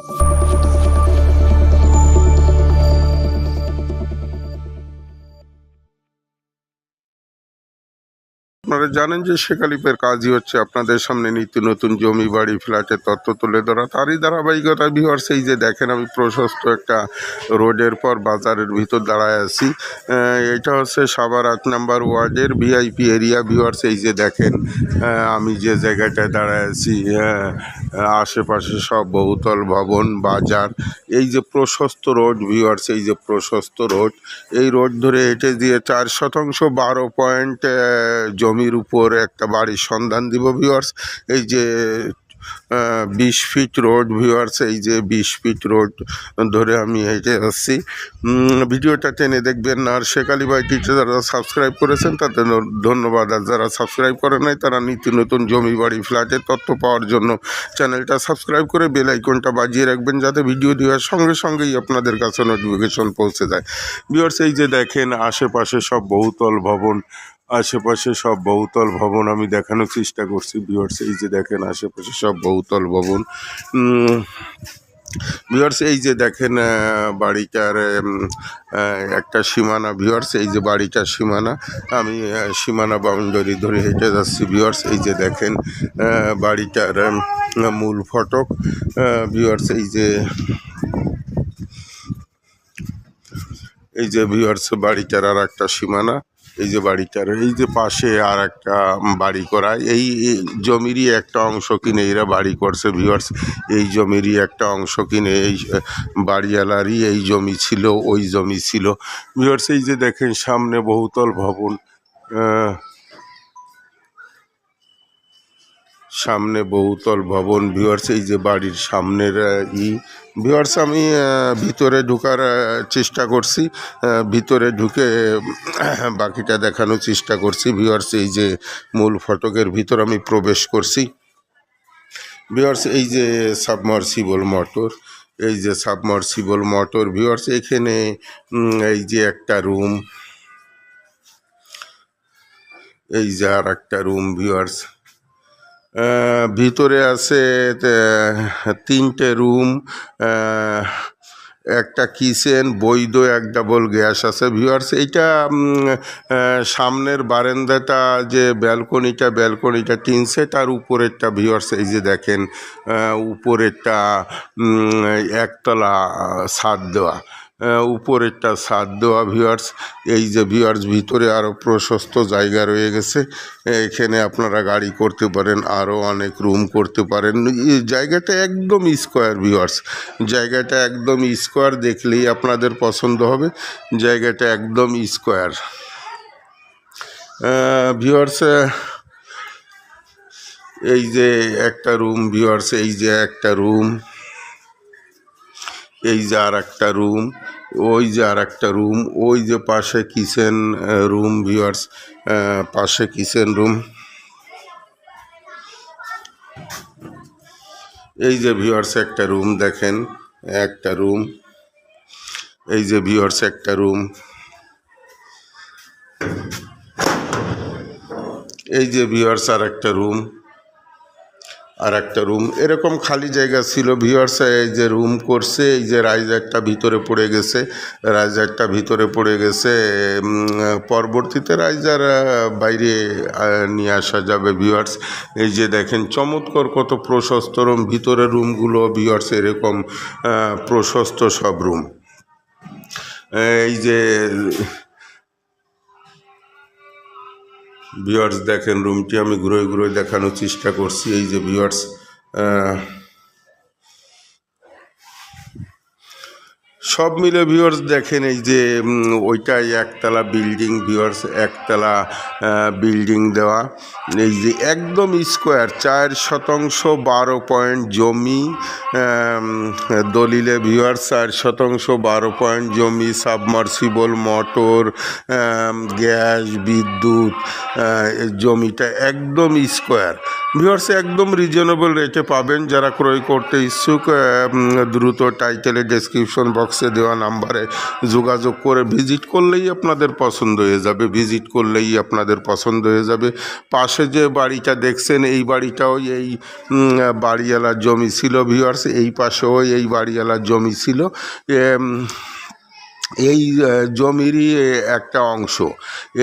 Thank you. আপনারা জানেন যে শেখালিপের কাজই হচ্ছে আপনাদের সামনে নিত্য নতুন জমি, বাড়ি ফ্ল্যাটের তথ্য তুলে ধরা। তারই ধারাবাহিকতা ভিওয়ার্স এই যে দেখেন আমি প্রশস্ত একটা রোডের পর বাজারের ভিতর দাঁড়ায় আছি। এটা হচ্ছে সাভার আট নাম্বার ওয়ার্ডের ভিআইপি এরিয়া। ভিওয়ার্স এই যে দেখেন আমি যে জায়গাটায় দাঁড়ায় আছি আশেপাশে সব বহুতল ভবন, বাজার। এই যে প্রশস্ত রোড ভিওয়ার্স এই যে প্রশস্ত রোড, এই রোড ধরে হেঁটে দিয়ে চার শতাংশ বারো পয়েন্ট জমির উপর একটা বাড়ির সন্ধান দিব ভিওয়ার্স এই যে বিশ ফিট রোড ভিওয়ার্স এই যে বিশ ফিট রোড ধরে আমি হেঁটে আসছি ভিডিওটা টেনে দেখবেন আর শেখালি বাইটিতে যারা সাবস্ক্রাইব করেছেন, তাদের ধন্যবাদ। আর যারা সাবস্ক্রাইব করে নাই, তারা নিত্য নতুন জমি বাড়ি ফ্ল্যাটের তথ্য পাওয়ার জন্য চ্যানেলটা সাবস্ক্রাইব করে বেল আইকনটা বাজিয়ে রাখবেন, যাতে ভিডিও দেওয়ার সঙ্গে সঙ্গেই আপনাদের কাছে নোটিফিকেশন পৌঁছে যায়। ভিউয়ার্স এই যে দেখেন, আশেপাশে সব বহুতল ভবন আশেপাশে সব বহুতল ভবন আমি দেখানোর চেষ্টা করছি ভিউয়ার্স এই যে দেখেন আশেপাশে সব বহুতল ভবন। ভিউয়ার্স এই যে দেখেন বাড়িটার একটা সীমানা ভিউয়ার্স এই যে বাড়িটার সীমানা। আমি সীমানা বাউন্ডারি ধরে হেঁটে যাচ্ছি ভিউয়ার্স এই যে দেখেন বাড়িটার মূল ফটক। ভিউয়ার্স এই যে এই যে ভিউয়ার্স বাড়িটার আর একটা সীমানা। এই যে বাড়িটার এই যে পাশে আর একটা বাড়ি করা, এই জমিরই একটা অংশ কিনে এরা বাড়ি করছে ভিউয়ার্স এই জমিরই একটা অংশ কিনে এই বাড়িওয়ালারই এই জমি ছিল, ওই জমি ছিল। ভিউয়ার্স এই যে দেখেন সামনে বহুতল ভবন সামনে বহুতল ভবন ভিওয়ার্স এই যে বাড়ির সামনের ই। ভিউয়ার্স আমি ভিতরে ঢুকার চেষ্টা করছি। ভিতরে ঢুকে বাকিটা দেখানোর চেষ্টা করছি। ভিউয়ার্স এই যে মূল ফটকের ভিতর আমি প্রবেশ করছি। ভিউয়ার্স এই যে সাবমার্সিবল মোটর এই যে সাবমার্সিবল মোটর ভিওয়ার্স এখানে এই যে একটা রুম এই যে আর একটা রুম ভিউয়ার্স। আহ, ভিতরে আছে তিনটে রুম একটা কিচেন, বৈধ, এক ডাবল গ্যাস আছে। ভিউয়ার্স, এইটা সামনের বারান্দাটা, যে ব্যালকনিটা ব্যালকনিটা টিন সেট, আর উপরেরটা ভিউয়ার্স, এই যে দেখেন উপরেরটা একতলা ছাদ দেওয়া। উপরেরটা ছাদ দেওয়া ভিউয়ার্স এই যে ভিউয়ার্স ভিতরে আরও প্রশস্ত জায়গা রয়ে গেছে, এখানে আপনারা গাড়ি করতে পারেন আরও অনেক রুম করতে পারেন। জায়গাটা একদম স্কোয়ার ভিউয়ার্স জায়গাটা একদম স্কোয়ার দেখলেই আপনাদের পছন্দ হবে, জায়গাটা একদম স্কোয়ার ভিউয়ার্স এই যে একটা রুম ভিউয়ার্স এই যে একটা রুম এই যে আর একটা রুম ওই যে আর একটা রুম, ওই যে পাশে কিচেন রুম ভিউয়ার্স পাশে কিচেন রুম। এই যে ভিউয়ার্স একটা রুম দেখেন, একটা রুম। এই যে ভিউয়ার্স একটা রুম। এই যে ভিউয়ার্স আর একটা রুম। আর একটা রুম এরকম খালি জায়গা ছিল। ভিউয়ার্স এই যে রুম করছে, এই যে রাইজারটা ভিতরে পড়ে গেছে রাইজারটা ভিতরে পড়ে গেছে পরবর্তীতে রাইজার বাইরে নিয়ে আসা যাবে ভিউয়ার্স এই যে দেখেন, চমৎকার কত প্রশস্ত রুম ভিতরে রুমগুলো ভিওয়ার্স এরকম প্রশস্ত সব রুম এই যে ভিউয়ার্স দেখেন রুমটি আমি ঘুরে ঘুরে দেখানোর চেষ্টা করছি। এই যে ভিউয়ার্স সব মিলে ভিউয়ার্স দেখেন এই যে ওইটাই একতলা বিল্ডিং ভিউয়ার্স একতলা বিল্ডিং দেওয়া। এই যে একদম স্কোয়ার চার শতাংশ বারো পয়েন্ট জমি দলিলে ভিউয়ার্স চার শতাংশ বারো পয়েন্ট জমি সাবমার্সিবল মোটর গ্যাস বিদ্যুৎ জমিটা একদম স্কোয়ার ভিউয়ার্স একদম রিজনেবল রেটে পাবেন, যারা ক্রয় করতে ইচ্ছুক দ্রুত টাইটেলে ডেসক্রিপশন বক্সে বক্সে দেওয়া নাম্বারে যোগাযোগ করে ভিজিট করলেই আপনাদের পছন্দ হয়ে যাবে। ভিজিট করলেই আপনাদের পছন্দ হয়ে যাবে। পাশে যে বাড়িটা দেখছেন, এই বাড়িটাও এই বাড়িওয়ালার জমি ছিল ভিউয়ার্স এই পাশেও এই বাড়িওয়ালার জমি ছিল। এই জমিরই একটা অংশ।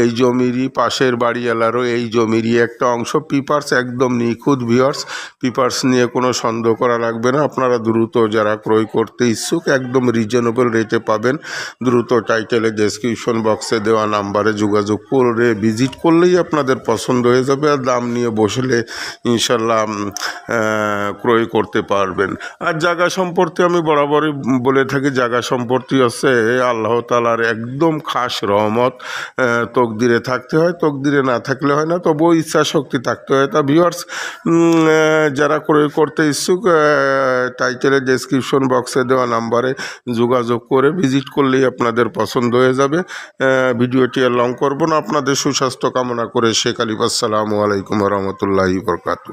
এই জমিরই পাশের বাড়িওয়ালারও এই জমিরই একটা অংশ। পিপার্স একদম নিখুঁত ভিওর্স পিপার্স নিয়ে কোনো সন্দেহ করা লাগবে না। আপনারা দ্রুত যারা ক্রয় করতে ইচ্ছুক, একদম রিজনেবল রেটে পাবেন। দ্রুত টাইটেলে ডেসক্রিপশন বক্সে দেওয়া নাম্বারে যোগাযোগ করে ভিজিট করলেই আপনাদের পছন্দ হয়ে যাবে। আর দাম নিয়ে বসলে ইনশাল্লাহ ক্রয় করতে পারবেন। আর জায়গা সম্পর্কে আমি বরাবরই বলে থাকি, জায়গা সম্পত্তি হচ্ছে আল্লাহ তালার একদম খাস রহমত তকদিরে থাকতে হয়, তকদিরে না থাকলে হয় না, তবুও ইচ্ছা শক্তি থাকতে হয়। তা ভিউয়ার্স যারা ক্রয় করতে ইচ্ছুক টাইটেলের ডেসক্রিপশন বক্সে দেওয়া নাম্বারে যোগাযোগ করে ভিজিট করলেই আপনাদের পছন্দ হয়ে যাবে। ভিডিওটি আর লং করব না। আপনাদের সুস্বাস্থ্য কামনা করে শেখ আলিফ, আসসালামু আলাইকুম রহমতুল্লাহি বরকাতু